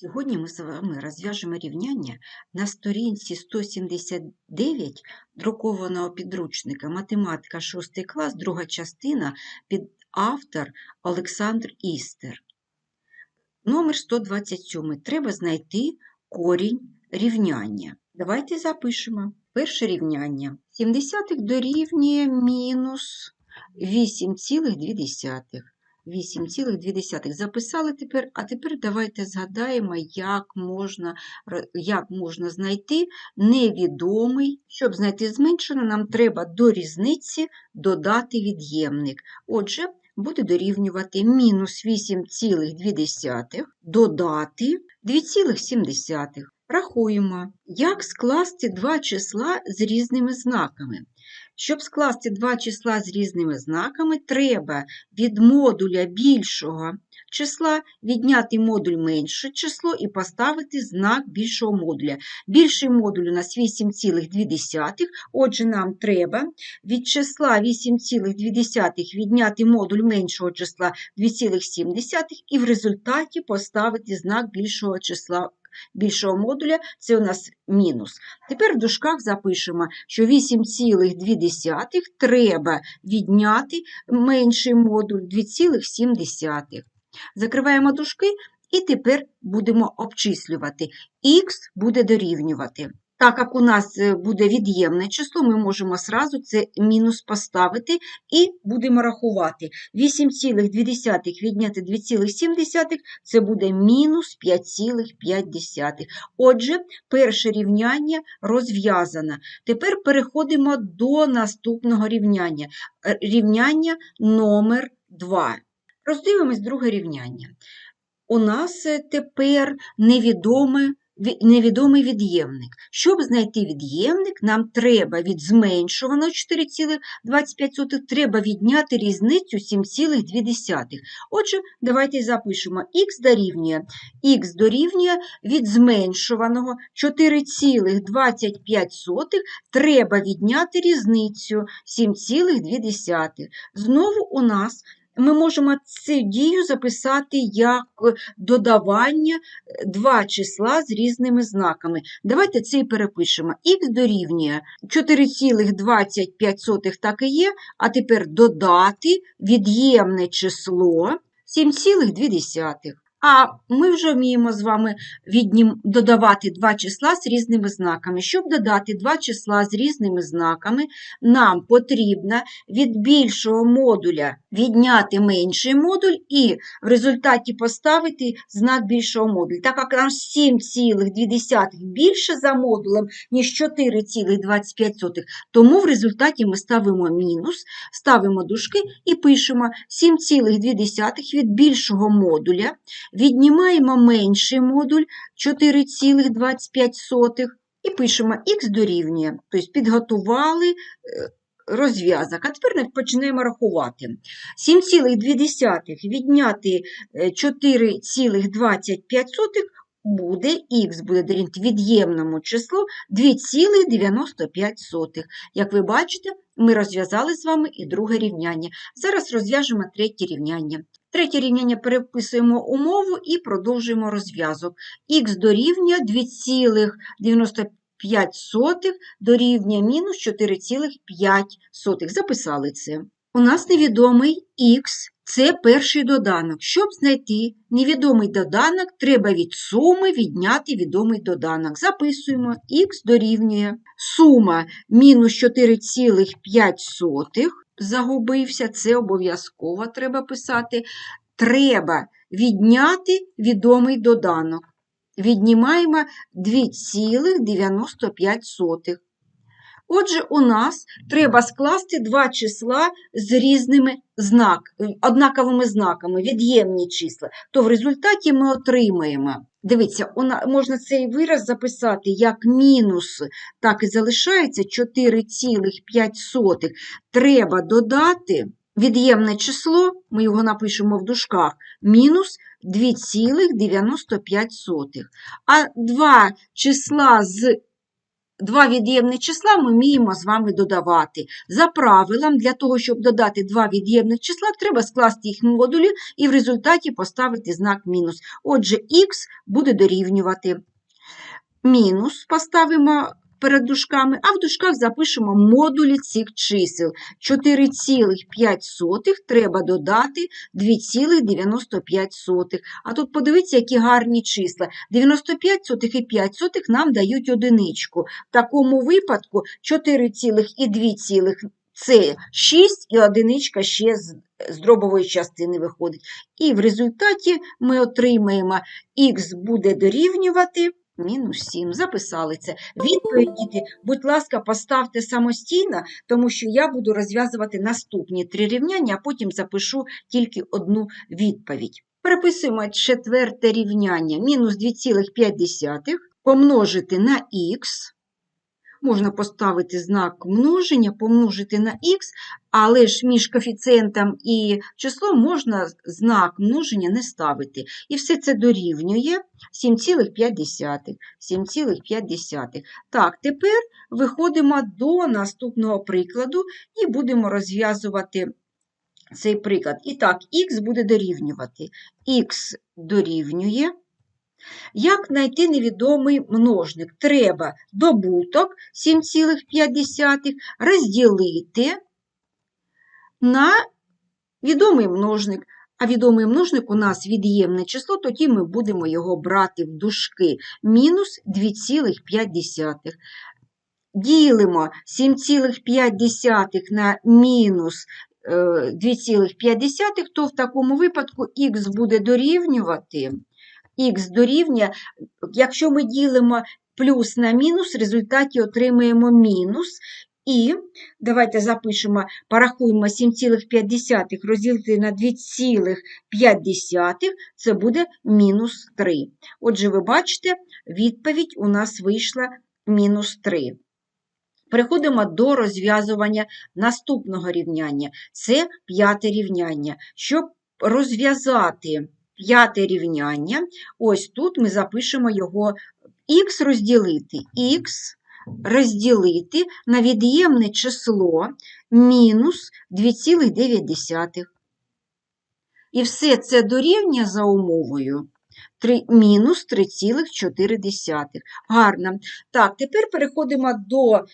Сьогодні ми з вами розв'яжемо рівняння на сторінці 179 друкованого підручника Математика 6 клас, друга частина під автор Олександр Істер. Номер 127. Треба знайти корінь рівняння. Давайте запишемо. Перше рівняння. 70 дорівнює мінус 8,2. 8,2. Записали тепер, а тепер давайте згадаємо, як можна, як можна знайти невідомий. Щоб знайти зменшене, нам треба до різниці додати від'ємник. Отже, буде дорівнювати мінус 8,2 додати 2,7. Рахуємо, як скласти два числа з різними знаками. Щоб скласти два числа з різними знаками, треба від модуля більшого числа відняти модуль менше число і поставити знак більшого модуля. Більший модуль у нас 8,2, отже, нам треба від числа 8,2 відняти модуль меншого числа 2,7 і в результаті поставити знак більшого числа. Більшого модуля це у нас мінус. Тепер в дужках запишемо, що 8,2 треба відняти менший модуль 2,7. Закриваємо дужки і тепер будемо обчислювати. Х буде дорівнювати. Так як у нас е, буде від'ємне число, ми можемо сразу це мінус поставити і будемо рахувати. 8,2 відняти 2,7 це буде мінус 5,5. Отже, перше рівняння розв'язано. Тепер переходимо до наступного рівняння. Е, Рівняння номер 2. Роздивимось друге рівняння. У нас е, тепер невідоме, ві- невідомий від'ємник. Щоб знайти від'ємник, нам треба від зменшуваного 4,25 треба відняти різницю 7,2. Отже, давайте запишемо х дорівнює. х дорівнює від зменшуваного 4,25 треба відняти різницю 7,2. Знову у нас ми можемо цю дію записати як додавання е, два числа з різними знаками. Давайте це і перепишемо. Х дорівнює 4,25 так і є, а тепер додати від'ємне число 7,2. А ми вже вміємо з вами віднім... додавати два числа з різними знаками. Щоб додати два числа з різними знаками, нам потрібно від більшого модуля відняти менший модуль і в результаті поставити знак більшого модуля. Так як нам 7,2 більше за модулем, ніж 4,25, тому в результаті ми ставимо мінус, ставимо дужки і пишемо 7,2 від більшого модуля, віднімаємо менший модуль 4,25 і пишемо х дорівнює. Тобто підготували е, розв'язок. А тепер почнемо рахувати. 7,2 відняти е, 4,25 буде х буде дорівнювати від'ємному числу 2,95. Як ви бачите, ми розв'язали з вами і друге рівняння. Зараз розв'яжемо третє рівняння. Третє рівняння переписуємо умову і продовжуємо розв'язок. х дорівнює 2,95 дорівнює мінус 4,5. Записали це. У нас невідомий х це перший доданок. Щоб знайти невідомий доданок, треба від суми відняти відомий доданок. Записуємо х дорівнює сума мінус 4,5 загубився, це обов'язково треба писати. Треба відняти відомий доданок. Віднімаємо 2,95. Отже, у нас треба скласти два числа з різними знак, однаковими знаками, від'ємні числа, то в результаті ми отримаємо. Дивіться, можна цей вираз записати як мінус, так і залишається 4,5. Треба додати від'ємне число, ми його напишемо в дужках, мінус 2,95. А два числа з два від'ємних числа ми вміємо з вами додавати. За правилом, для того, щоб додати два від'ємних числа, треба скласти їх модулі і в результаті поставити знак мінус. Отже, х буде дорівнювати мінус, поставимо перед дужками, а в дужках запишемо модулі цих чисел. 4,5 треба додати 2,95. А тут подивіться, які гарні числа. 95 сотих і 5 сотих нам дають одиничку. В такому випадку 4,2 це 6 і одиничка ще з, з дробової частини виходить. І в результаті ми отримаємо х буде дорівнювати мінус 7. Записали це. Відповідь, діти, будь ласка, поставте самостійно, тому що я буду розв'язувати наступні три рівняння, а потім запишу тільки одну відповідь. Переписуємо четверте рівняння. Мінус 2,5 помножити на х. Можна поставити знак множення, помножити на х, але ж між коефіцієнтом і числом можна знак множення не ставити. І все це дорівнює 7,5. 7,5. Так, тепер виходимо до наступного прикладу і будемо розв'язувати цей приклад. І так, х буде дорівнювати. х дорівнює. Як знайти невідомий множник? Треба добуток 7,5 розділити на відомий множник. А відомий множник у нас від'ємне число, тоді ми будемо його брати в дужки. Мінус 2,5. Ділимо 7,5 на мінус 2,5, то в такому випадку х буде дорівнювати х дорівнює, якщо ми ділимо плюс на мінус, в результаті отримаємо мінус. І давайте запишемо, порахуємо 7,5 розділити на 2,5, це буде мінус 3. Отже, ви бачите, відповідь у нас вийшла мінус 3. Переходимо до розв'язування наступного рівняння. Це п'яте рівняння. Щоб розв'язати п'яте рівняння. Ось тут ми запишемо його х розділити, х розділити на від'ємне число мінус 2,9. І все це дорівнює за умовою 3, мінус 3,4. Гарно. Так, тепер переходимо до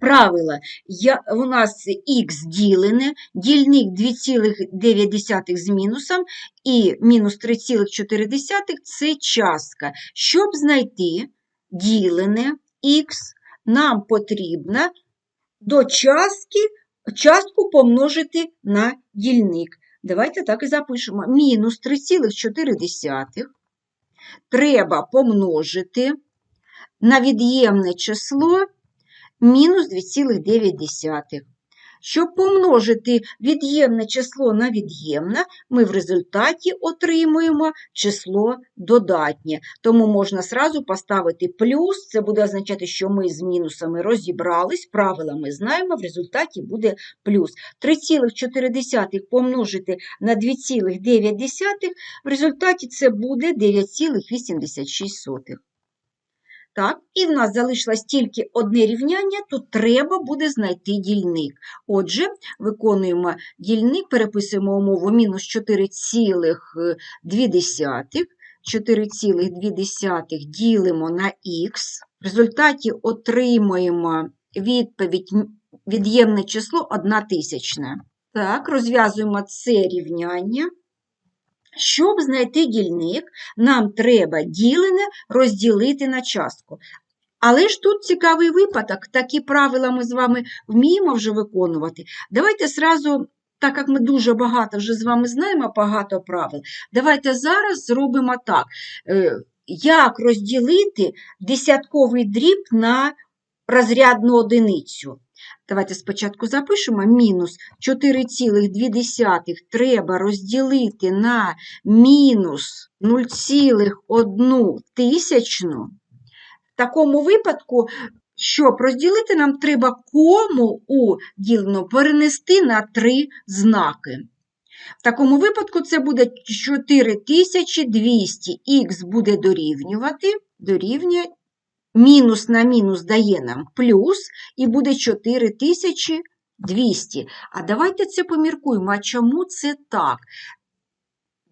правила. Я, У нас х ділене, дільник 2,9 з мінусом і мінус 3,4 це частка. Щоб знайти ділене х, нам потрібно до частки, частку помножити на дільник. Давайте так і запишемо. Мінус 3,4 треба помножити на від'ємне число мінус 2,9. Щоб помножити від'ємне число на від'ємне, ми в результаті отримуємо число додатнє. Тому можна сразу поставити плюс, це буде означати, що ми з мінусами розібрались, правила ми знаємо, в результаті буде плюс. 3,4 помножити на 2,9, в результаті це буде 9,86. Так, І в нас залишилось тільки одне рівняння, тут треба буде знайти дільник. Отже, виконуємо дільник, переписуємо умову мінус 4,2. 4,2 ділимо на х. В результаті отримуємо відповідь від'ємне число 1 тисячна. Так, розв'язуємо це рівняння. Щоб знайти дільник, нам треба ділене розділити на частку. Але ж тут цікавий випадок, такі правила ми з вами вміємо вже виконувати. Давайте зразу, так як ми дуже багато вже з вами знаємо багато правил, давайте зараз зробимо так. Е, як розділити десятковий дріб на розрядну одиницю? Давайте спочатку запишемо мінус 4,2 треба розділити на мінус 0,1 тисячну. В такому випадку, щоб розділити, нам треба кому у ділено перенести на три знаки. В такому випадку це буде 4200, х буде дорівнювати, дорівнює мінус на мінус дає нам плюс, і буде 4200. А давайте це поміркуємо, а чому це так?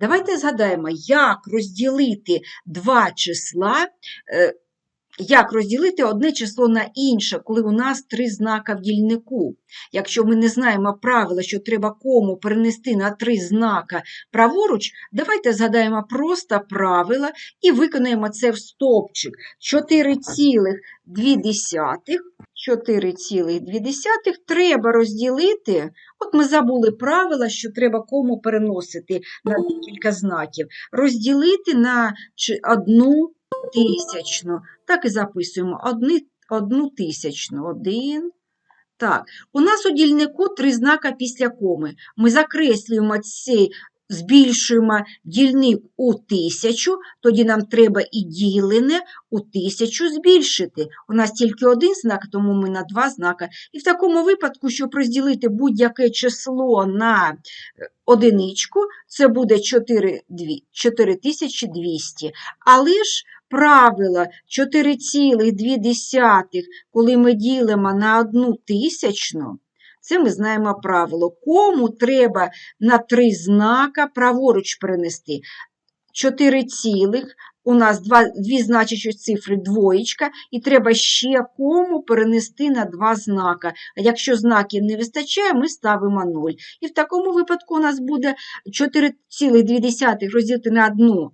Давайте згадаємо, як розділити два числа, е, як розділити одне число на інше, коли у нас три знака в дільнику. Якщо ми не знаємо правила, що треба кому перенести на три знака праворуч, давайте згадаємо просто правила і виконаємо це в стовпчик. 4,2 4,2 треба розділити. От ми забули правила, що треба кому переносити на декілька знаків. Розділити на одну тисячну. Так і записуємо одни, одну тисячну. Один. Так, у нас у дільнику три знака після коми. Ми закреслюємо цей, збільшуємо дільник у тисячу, тоді нам треба і ділене у тисячу збільшити. У нас тільки один знак, тому ми на два знака. І в такому випадку, щоб розділити будь-яке число на е, одиничку, це буде 4200. Але ж правило 4,2, коли ми ділимо на одну тисячну, це ми знаємо правило. Кому треба на три знака праворуч перенести? 4 цілих, у нас два, дві значущі цифри двоєчка, і треба ще кому перенести на два знака. А якщо знаків не вистачає, ми ставимо 0. І в такому випадку у нас буде 4,2 розділити на одну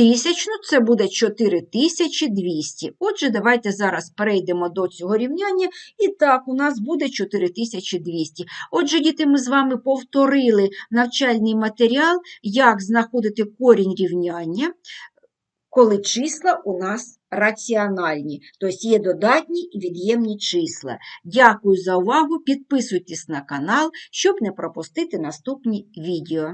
тисячну, це буде 4200. Отже, давайте зараз перейдемо до цього рівняння. І так, у нас буде 4200. Отже, діти, ми з вами повторили навчальний матеріал, як знаходити корінь рівняння, коли числа у нас раціональні, тобто є додатні і від'ємні числа. Дякую за увагу. Підписуйтесь на канал, щоб не пропустити наступні відео.